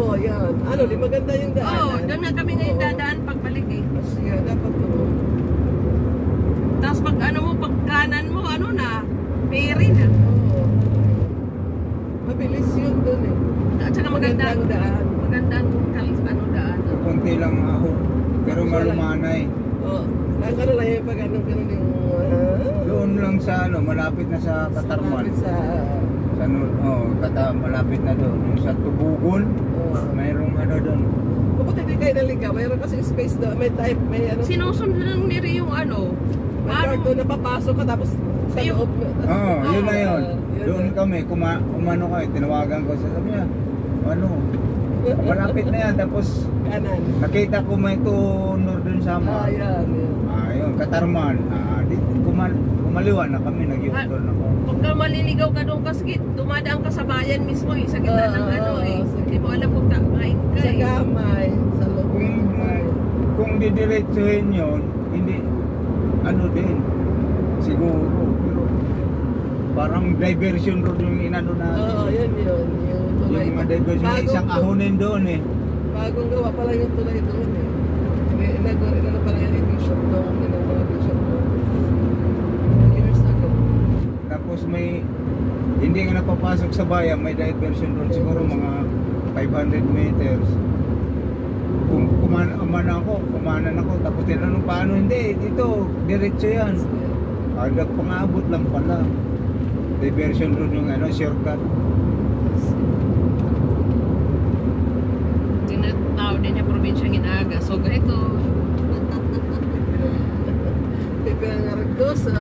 Oo, oh, yan. Ano, di maganda yung daan. Oo, doon nga kami ngayon dadaan pagbalik eh. Nga, dapat to. Tapos pag ano mo, pag kanan mo, ano na, ferry na. Oo. Mabilis yun doon eh. At saka maganda, Magandang daan. magandang kal- ano daan. Kunti lang ako. Pero malumanay. Oo. Lang ano lang yung pag anong ganun yung... ah, Doon lang sa ano, malapit na sa Katarman. malapit Sa... Sa ano, oh, kata, malapit na doon. Yung sa Tubugon, Oo. mayroong ano doon. Mabuti di kayo naligaw. Mayroon kasi space doon. May type, may ano. Sinusunod lang ni Rio yung ano. May card doon na papasok ka tapos sa loob. Oo, oh, yun na yun. yun Doon na. kami, kuma, umano kayo, tinawagan ko sa sabi niya, ano, malapit na yan. Tapos Kanan. nakita ko may tunor doon sa Ah, ama. yan. yan. Ah, yun, Katarman. Ah, di, kumal, kumaliwa na kami, nag-u-turn ako. Pag ka maliligaw ka doon kasi dumadaan ka sa bayan mismo eh, sa gitna ng Oo, ano eh. Hindi mo alam kung kakain ka Sa eh. gamay. Sa loob ng Kung, gamay. kung didiretsuhin yun, hindi, ano din, siguro. Pero parang diversion road yung inano na. Oo, yun yun. Yung tulay. yung mga diversion, isang ahonin doon eh. Bagong gawa pa lang yung tulay doon eh. May inagawa rin na pala yan yung bishop doon. Yung mga bishop doon. Years ago. Tapos may, hindi ka napapasok sa bayan, may diversion road siguro mga 500 meters. Kung kumana, kumana ako, kumanan ako, tapos tinanong paano hindi, dito, diretso yan. Agad pangabot lang pala. Diversion road yung ano, shortcut. Tinatawag din niya probinsyang Inaga. So, ganito. Pipinangarag doon sa